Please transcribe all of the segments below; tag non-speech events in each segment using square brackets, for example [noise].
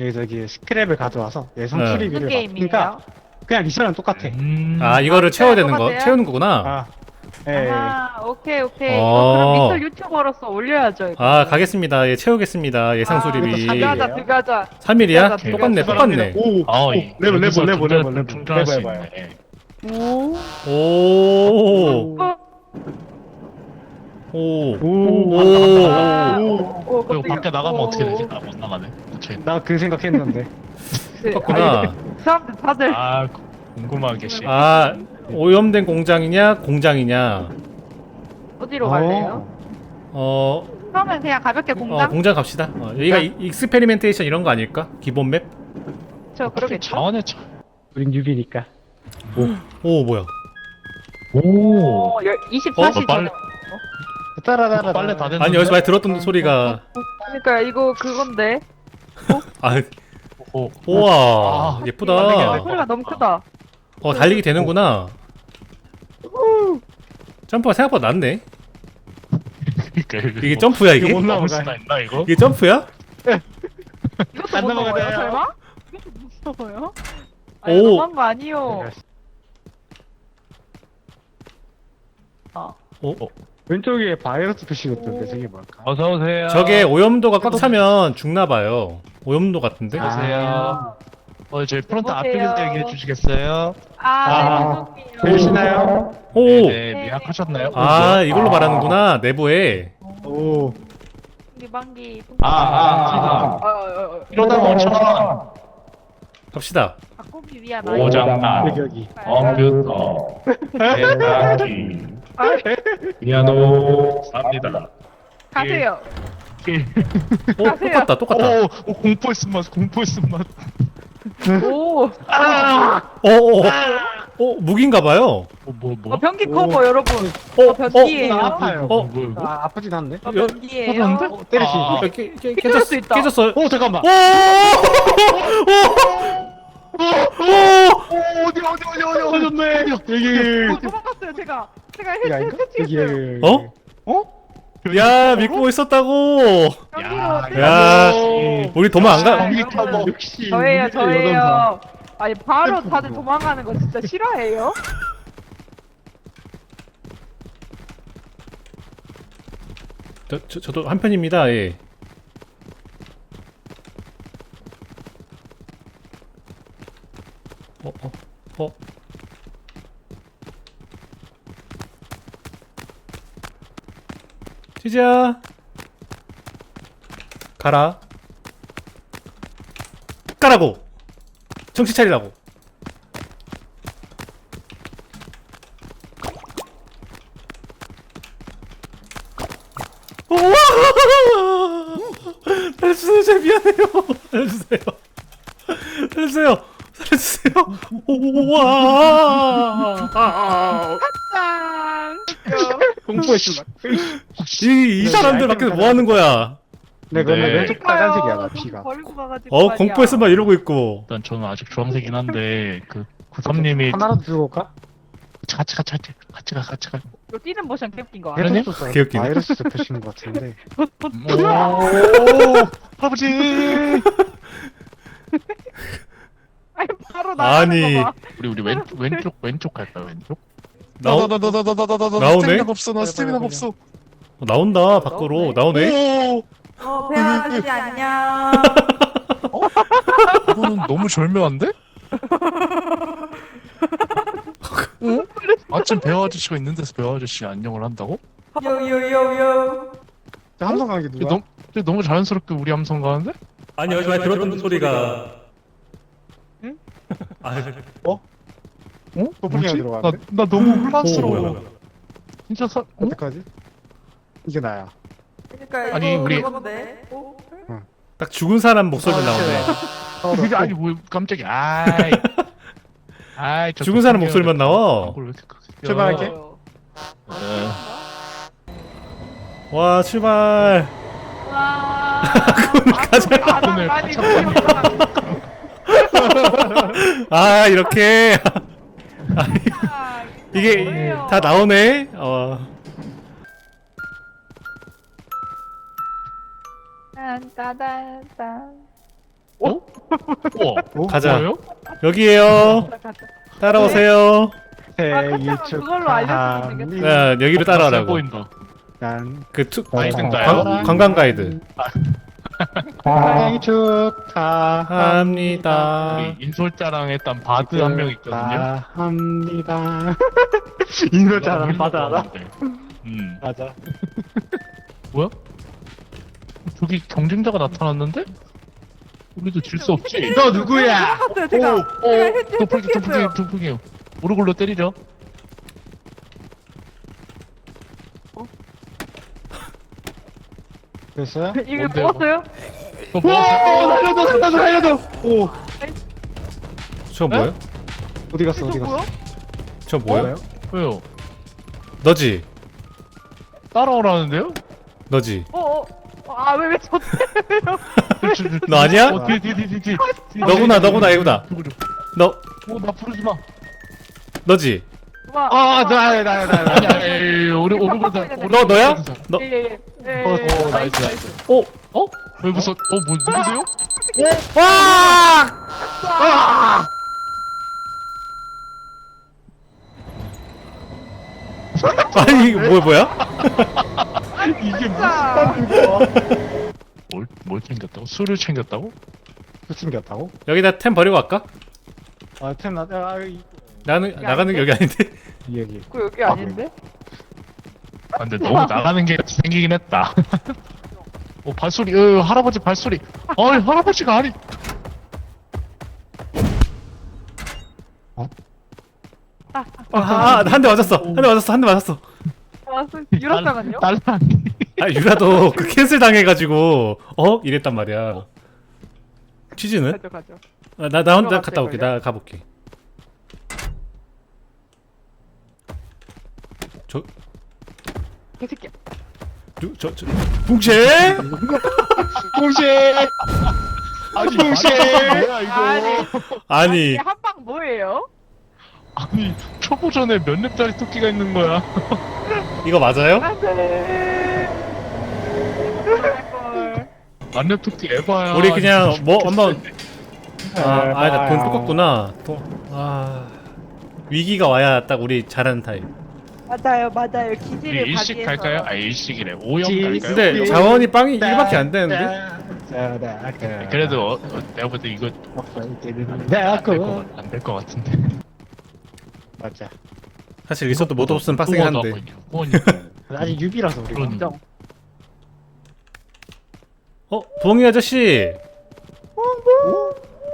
여기 저기 스크랩을 가져와서 예상 네. 수리비를 무슨 막- 그러니까 게임이에요? 그냥 리시랑 똑같아. 음. 아 이거를 채워야 되는 거 똑같아요? 채우는 거구나. 아, 예. 아, 오케이, 오케이. 어. 어, 그럼 미터 유튜버로서 올려야죠. 이거. 아 가겠습니다. 예 채우겠습니다. 예상 아, 수리비. 이것도 들어가자, 들어가자. 3일이야? 들어가자, 똑같네 들어가자. 똑같네. 오, 아, 오, 이- 레벨 여기서 레벨 레벨 충전- 레벨 레벨 충전할 수 해봐요. 있네. 오. 오. 어, 오. 오, 오. 오, 오, 그리고. 밖에 나가면 오. 어떻게 되지? 나못 나가네. 그치? 나그 생각했는데. 네, 똑같구나. 아니, 사람들 다들 아, 궁금한 게 씨. 아 오염된 공장이냐 공장이냐. 어디로 갈래요? 어, 처음엔 그냥 가볍게 어 공장? 공장 갑시다. 어, 여기가 이- 익스페리멘테이션 이런 거 아닐까? 기본 맵? 저 그러겠죠? 자원의 차. 우린 유비니까. 오 뭐야? 오. 어, 24시 어, 빨리- 전에. 따라라라. 빨래 다 됐는데. 아니 여기서 많이 들었던 소리가 그러니까 이거 그건데. 아 오. 우와 아, 예쁘다. 하는데 소리가 너무 크다. 어 달리기 되는구나. 점프가 생각보다 낮네. 그러니까 이게 점프야 이거 이게? 못 나가네. 수나 있나 이거? 이게 점프야? 이것도 안 못. 넘어요, 설마? [laughs] 이것도 못 넘어요? 아니, 오. 너무한 거 아니요. 아, 어? 왼쪽에 바이러스 표시가 있던데 저게 뭘까? 어서 오세요. 저게 오염도가 꽉 차면 죽나 봐요. 오염도 같은데? 아. 보세요. 어, 저희 프론트 여보세요? 앞쪽에서 얘기해 주시겠어요? 아, 아. 네, 죄송해요. 들리시나요? 오! 네, 네, 미약하셨나요? 아 이걸로 아. 말하는구나 내부에. 오. 리방기. 아, 아, 아, 아, 이러다가 5천원. 갑시다. 바꾸기 위한 아이디어. 오장난. 여기 여기. 컴퓨터. 세탁기. 피아노. 삽니다. 가세요. 오 가세요. 똑같다 똑같다. 오, 오, 공포의 쓴맛, 공포의 쓴맛. 오, 어어 어, 어, 무기인가 봐요. 뭐, 뭐, 뭐? 어, 변기 오. 커버 여러분. 어, 어, 변기예요. 나 아파요. 어? 뭐, 뭐? 아, 아프진 않네. 어, 여- 변기예요. 어, 때릴 수 아. 어, 깨, 깨, 수 깨졌어. 있다. 깨졌어. 오, 잠깐만. 오! 오! 오! 어디 어디 어디 어디 어졌네. 여기. 어, 도망갔어요 제가. 제가 여기 아닌가? 여기. 여기. 어? 어? 야 믿고 있었다고. 변기로 야. 우리 도망 안 가. 뭐 역시. 저예요, 여전사. 저예요. 아니 바로 다들 도망가는 거 진짜 싫어해요? 저, 저 저도 한 편입니다. 예. 어, 어, 어. 지지야. 가라. 가라고. 정신 차리라고. 살려주세요, 제 미안해요. 살려주세요. 살려주세요. 살려주세요. 우와! 짠. 공포했어. 이, 이 사람들 밖에서 뭐 하는 거야? 네, 그건 네. 왼쪽 빨간색이야, 나 피가. 버리고 가가지고 어, 말이야. 공포에서 막 이러고 있고. 일단 저는 아직 주황색이긴 한데 그 구삼님이 하나라도 들고 올까? 같이 같이 같이 같이 가 같이 가. 이거 뛰는 모션 개웃긴 거 그러네? 알아? 바이러스 개웃기네. 바이러스 잡히시는 것 같은데. 오, 할아버지. [laughs] 아니 바로 나가는 아니. 거 봐. 우리 우리 왼 왼쪽 왼쪽 갈까요 왼쪽? 나오- 나나 나 나 나 나 나 나오네? 스태미나가 없어 나 스태미나가 없어 어, 나온다 밖으로 나오네. 오 어, 배아 아저씨 안녕. [laughs] 이거는 너무 절묘한데? [laughs] 응? 마침 배우 아저씨가 있는 데서 배우 아저씨 안녕을 한다고? 요요요요. 저 함성 가는 게 근데 누가? 너무, 근데 너무 자연스럽게 우리 함성 가는데? 아니 어제 많이 들었던 소리가 응? 아, 어? 소풍이가 뭐지? 들어가는데? 나, 나 너무 오, 혼란스러워. 뭐야. 진짜 사, 어? 어떡하지? 이게 나야. 그러니까 아니, 우리- 그건데. 어? 딱 죽은 사람 목소리 나오네. 그게 아니 뭐 깜짝이야. 아이. [laughs] 아이 저 죽은 사람. 목소리만 나와. 그걸 왜 이렇게 크게 출발할게. 어. 어. 와, 출발. 와. [laughs] 가자. 오늘 많이 가자. 보였다. 아, 이렇게. 아, 이게 뭐예요? 다 나오네. 어. 딴 따단 딴. 우와. 오, 가자. 뭐예요? 여기에요. 가자. 따라오세요. 생일 아, 그걸로 알려주면 축하합니다. 야, 여기로 세 따라오라고. 보인다. 그 투, 관광 가이드. 생일 축하합니다. 우리 인솔자랑 했던 바드 한 명 있거든요. 합니다. 인솔자랑 받아 알아? 음. 맞아. 뭐야? 저기 경쟁자가 나타났는데? 우리도 질 수 없지. 너 누구야? 오, 오, 도플기, 했어요. 도플기. 오르골로 때리죠. 됐어요? [laughs] 이게 뭔데요? 먹었어요? 어, 뭐, 오, 살려줘, 살려줘, 살려줘. 오, 저 뭐야? 어디 갔어, 어디 이거 갔어? 뭐야? 저 뭐야? 왜요? 너지? 따라오라는데요? 너지? 어, 어. 아, 왜, 왜 저 때려요? [laughs] 너 아니야? 어, 뒤, 뒤, 뒤, 뒤, 뒤. 너구나, 너구나. 누구죠? 너, 어, 나 부르지 마. 너지? 와. 아, 나, 나, 나, 나. 아니, 아니, 아니, 우리 오르골 다. 너, 너야? 너, 예, 예, 예. 어, 예, 어, 나이스, 나이스. 오! 어? 왜 무서? 어, 뭐 누구세요? 와! 아니, 이거 뭐야, 뭐야? 이게. 뭘, 뭘 챙겼다고? 술을 챙겼다고? 그 숨겼다고? 여기다 템 버리고 갈까? 아, 템 나, 아, 이, 나는, 여기 나가는 게 여기 아닌데? 이 여기. 그 여기 아닌데? 아, 근데 너무 나가는 게 생기긴 했다. [laughs] 어, 발소리, 어, 할아버지 발소리. 아니, 할아버지가 아니. 아, 한 대 맞았어. 한 대 맞았어. 한 대 맞았어. 아, 유럽상은요? 딸랑이. 아, 유라도 그 캔슬 당해가지고, 어? 이랬단 말이야. 치즈는? 가죠, 가죠. 아, 나, 나 혼자 들어갔을 갔다 올게. 걸요? 나 가볼게. 저, 개새끼야. 누, 저, 저, 붕채? 동시에! 아니, 동시에! 뭐야, 이거. 아니, 아니, 한방 뭐예요? 아니, 초보전에 몇 렙짜리 토끼가 있는 거야. 이거 맞아요? 안 돼. [laughs] 걸. 만렙 토끼 에바야. 우리 그냥 뭐 한번 아, 아, 네, 나돈 똑같구나. 돈, 아, 위기가 와야 딱 우리 잘하는 타입. 맞아요, 맞아요. 기지를 우리 일식 발휘해서. 갈까요? 아, 일식이래. 오형 지- 갈까요? 근데 예. 자원이 빵이 1밖에 안 되는데? 자, 나, 그, 그래도 어, 어, 내가 볼때 이거 안될 그, 것, 안될 것 같은데. 맞아. 사실 리소또 못 없으면 빡세긴 한데. 후원이 아직 유비라서 우리가. 그러니. 어, 부엉이 아저씨!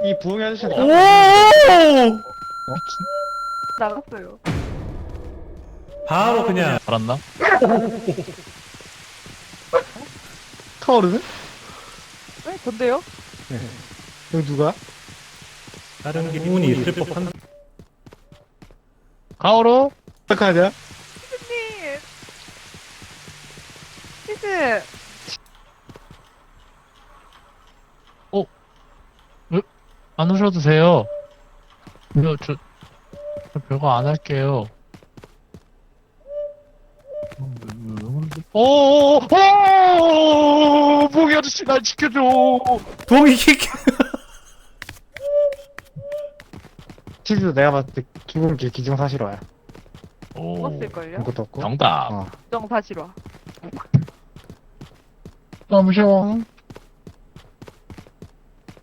이 부엉이 아저씨는 오! 나갔어요. 바로 그냥. 알았나? [laughs] 타오르는? 네, 뭔데요? 여기 누가? 다른 기분이 있을 법한. 가오로? 어떡하냐? 피즈님! 피즈! 안 오셔도 돼요. 저, 저, 저 별거 안 할게요. 오오오오! 부엉이 아저씨 날 지켜줘! 부엉이 킥! 치즈도 내가 봤을 때게 기정사실화야. 오, 죽었을걸요? 아무것도 없고. 정답. 어. 정사실화. 잠시만.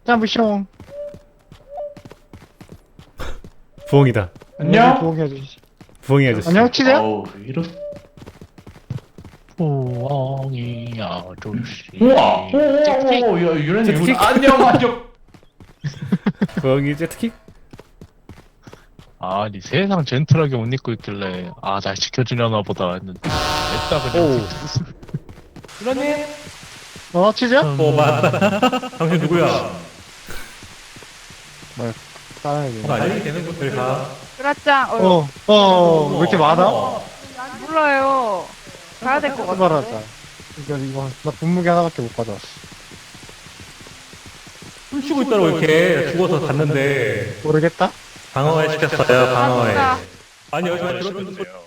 잠시만. 부엉이다. 안녕. 부엉이 아저씨. 부엉이 아저씨. 안녕, 치즈? 부엉이 아저씨. 우와! 잭킥. 오, 야, 유란이 제트킥? 이거 안녕, 안녕. [laughs] 부엉이 제트킥? 아니 세상 젠틀하게 옷 입고 있길래 아 날 지켜주려나 보다 했는데 냈다 그냥 유라님! 어, 치즈? 어, 맞다. 당신 누구야? 따라야 되는 곳들 가. 유라짱! 어, 어, 어, 왜 이렇게 많아? 몰라요. 가야 될 것. 같은데. 이거, 이거, 나 분무기 하나밖에 못 가져왔어. 훔치고 있더라고, 이렇게. 죽어서 갔는데. 모르겠다? 방어회 시켰어요, 방어회. 아, 아니요, 저 들어주세요.